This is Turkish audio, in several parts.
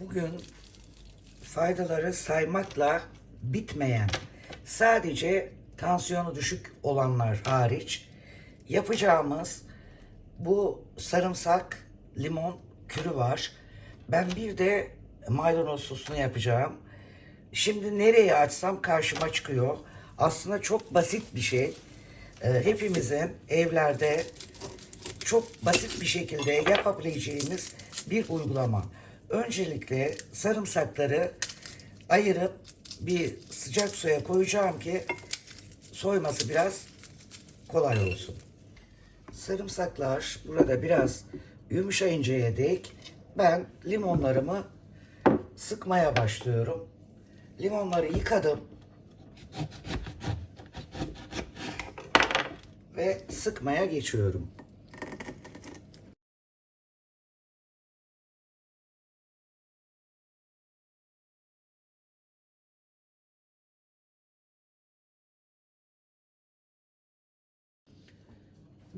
Bugün faydaları saymakla bitmeyen, sadece tansiyonu düşük olanlar hariç yapacağımız bu sarımsak limon kürü var. Ben bir de maydanoz sosunu yapacağım. Şimdi nereye açsam karşıma çıkıyor. Aslında çok basit bir şey. Ee, hepimizin evlerde çok basit bir şekilde yapabileceğimiz bir uygulama. Öncelikle sarımsakları ayırıp bir sıcak suya koyacağım ki soyması biraz kolay olsun. Sarımsaklar burada biraz yumuşayıncaya dek ben limonlarımı sıkmaya başlıyorum. Limonları yıkadım. Ve sıkmaya geçiyorum.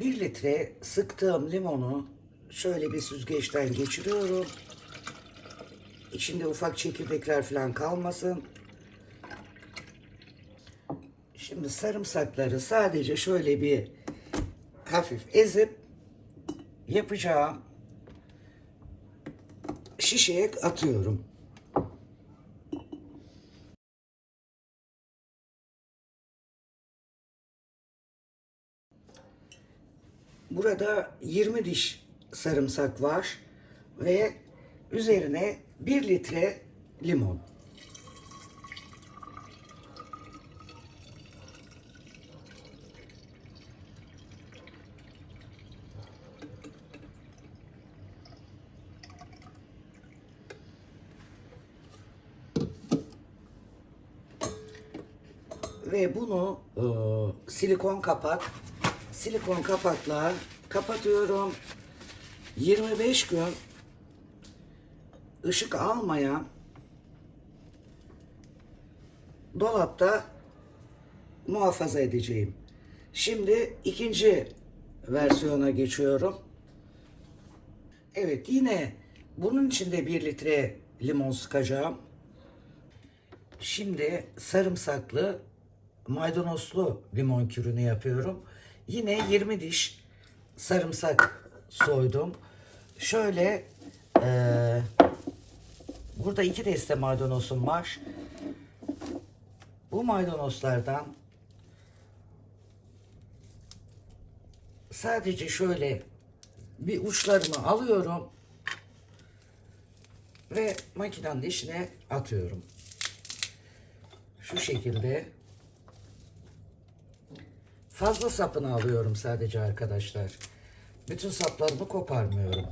Bir litre sıktığım limonu şöyle bir süzgeçten geçiriyorum. İçinde ufak çekirdekler falan kalmasın. Şimdi sarımsakları sadece şöyle bir hafif ezip yapacağım şişeye atıyorum. Burada 20 diş sarımsak var ve üzerine 1 litre limon. Ve bunu e, silikon kapak, silikon kapakla kapatıyorum. 25 gün ışık almayan dolapta muhafaza edeceğim. Şimdi ikinci versiyona geçiyorum. Evet yine bunun içinde bir litre limon sıkacağım. Şimdi sarımsaklı maydanozlu limon kürünü yapıyorum. Yine 20 diş sarımsak soydum. Şöyle eee, burada iki deste maydanozum var. Bu maydanozlardan sadece şöyle bir uçlarını alıyorum ve makinenin içine atıyorum. Şu şekilde fazla sapını alıyorum sadece arkadaşlar. Bütün saplarını koparmıyorum.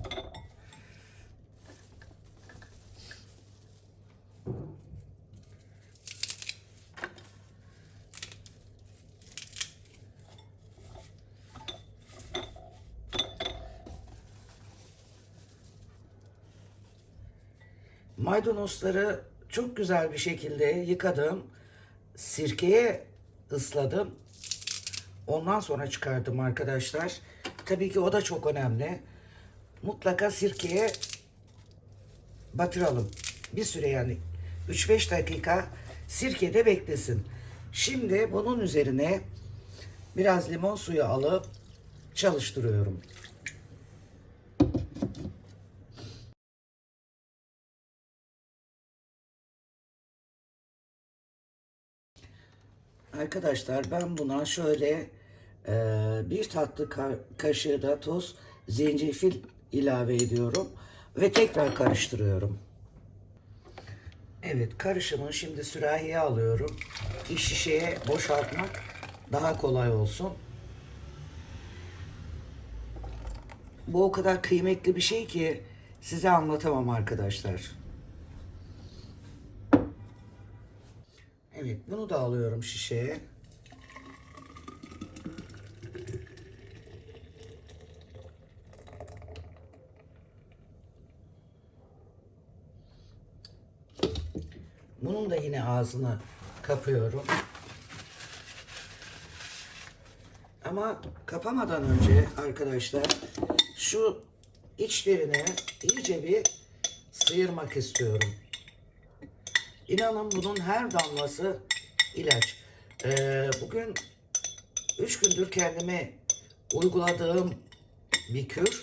Maydanozları çok güzel bir şekilde yıkadım. Sirkeye ısladım. Ondan sonra çıkardım arkadaşlar. Tabii ki o da çok önemli. Mutlaka sirkeye batıralım. Bir süre yani 3-5 dakika sirkede beklesin. Şimdi bunun üzerine biraz limon suyu alıp çalıştırıyorum. Arkadaşlar ben buna şöyle bir tatlı ka- kaşığı da tuz, zencefil ilave ediyorum ve tekrar karıştırıyorum. Evet karışımı şimdi sürahiye alıyorum ki şişeye boşaltmak daha kolay olsun. Bu o kadar kıymetli bir şey ki size anlatamam arkadaşlar. Evet bunu da alıyorum şişeye. Bunun da yine ağzını kapıyorum. Ama kapamadan önce arkadaşlar şu içlerini iyice bir sıyırmak istiyorum. İnanın bunun her damlası ilaç. Ee, bugün üç gündür kendime uyguladığım bir kür.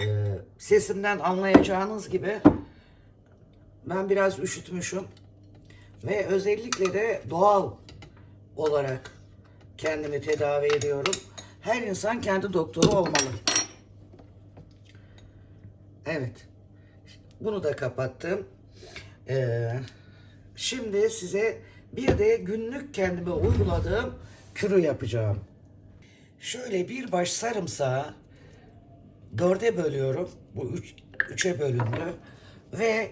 Ee, sesimden anlayacağınız gibi ben biraz üşütmüşüm. Ve özellikle de doğal olarak kendimi tedavi ediyorum. Her insan kendi doktoru olmalı. Evet. Bunu da kapattım. Ee, şimdi size bir de günlük kendime uyguladığım kürü yapacağım. Şöyle bir baş sarımsağı dörde bölüyorum. Bu üç, üçe bölündü. Ve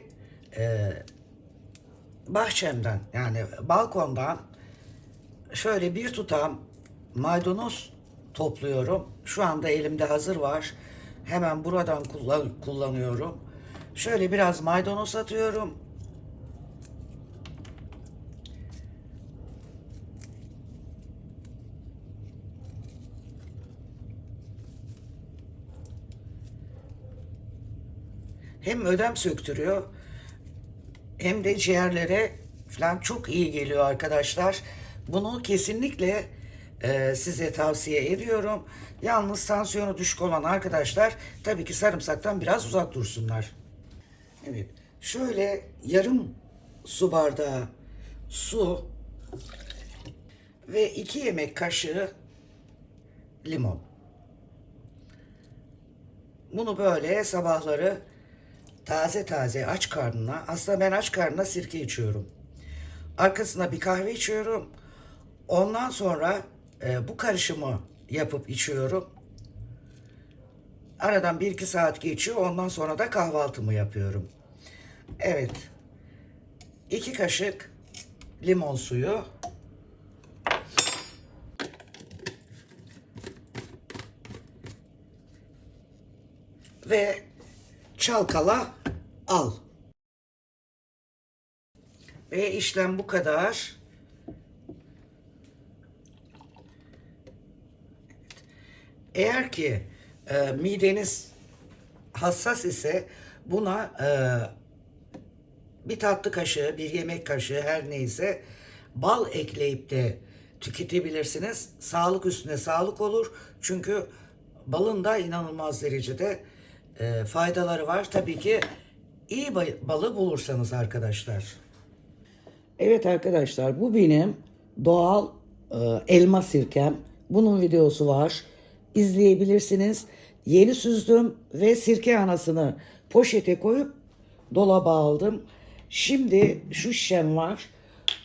e, bahçemden yani balkondan şöyle bir tutam maydanoz topluyorum. Şu anda elimde hazır var. Hemen buradan kullan, kullanıyorum. Şöyle biraz maydanoz atıyorum. Hem ödem söktürüyor hem de ciğerlere falan çok iyi geliyor arkadaşlar. Bunu kesinlikle e, size tavsiye ediyorum. Yalnız tansiyonu düşük olan arkadaşlar tabii ki sarımsaktan biraz uzak dursunlar. Evet. Şöyle yarım su bardağı su ve iki yemek kaşığı limon. Bunu böyle sabahları taze taze aç karnına, aslında ben aç karnına sirke içiyorum. Arkasına bir kahve içiyorum. Ondan sonra e, bu karışımı yapıp içiyorum. Aradan bir iki saat geçiyor. Ondan sonra da kahvaltımı yapıyorum. Evet. iki kaşık limon suyu. Ve çalkala al. Ve işlem bu kadar. Eğer ki e, mideniz hassas ise buna e, bir tatlı kaşığı, bir yemek kaşığı her neyse bal ekleyip de tüketebilirsiniz. Sağlık üstüne sağlık olur. Çünkü balın da inanılmaz derecede e, faydaları var. Tabii ki iyi balı bulursanız arkadaşlar. Evet arkadaşlar bu benim doğal e, elma sirkem. Bunun videosu var. İzleyebilirsiniz. Yeni süzdüm ve sirke anasını poşete koyup dolaba aldım. Şimdi şu şişem var.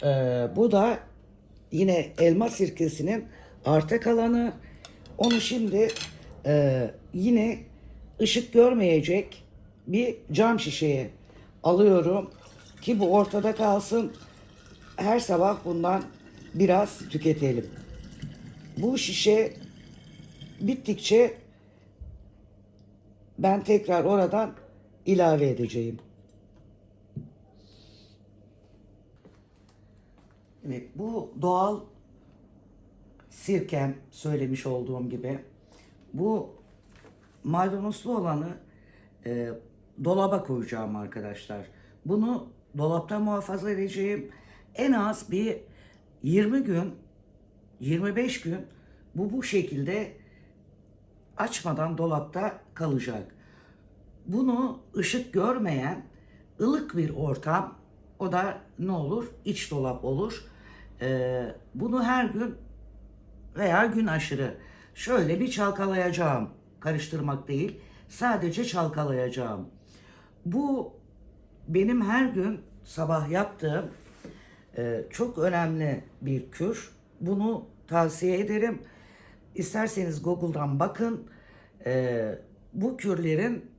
E, bu da yine elma sirkesinin arta kalanı. Onu şimdi e, yine ışık görmeyecek bir cam şişeye alıyorum ki bu ortada kalsın. Her sabah bundan biraz tüketelim. Bu şişe bittikçe ben tekrar oradan ilave edeceğim. Evet, bu doğal sirkem söylemiş olduğum gibi. Bu maydanozlu olanı e, dolaba koyacağım arkadaşlar. Bunu dolapta muhafaza edeceğim. En az bir 20 gün, 25 gün bu bu şekilde açmadan dolapta kalacak. Bunu ışık görmeyen ılık bir ortam, o da ne olur? İç dolap olur. Ee, bunu her gün veya gün aşırı şöyle bir çalkalayacağım. Karıştırmak değil, sadece çalkalayacağım. Bu benim her gün sabah yaptığım e, çok önemli bir kür. Bunu tavsiye ederim. İsterseniz Google'dan bakın. E, bu kürlerin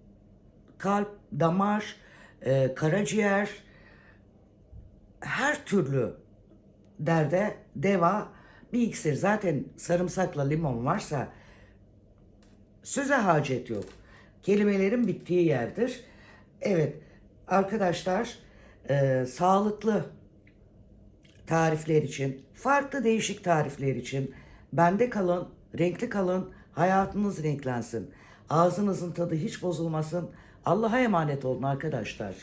kalp, damar, e, karaciğer, her türlü derde deva bir iksir. Zaten sarımsakla limon varsa söze hacet yok. Kelimelerin bittiği yerdir. Evet arkadaşlar e, sağlıklı tarifler için, farklı değişik tarifler için bende kalın, renkli kalın, hayatınız renklensin. Ağzınızın tadı hiç bozulmasın. Allah'a emanet olun arkadaşlar.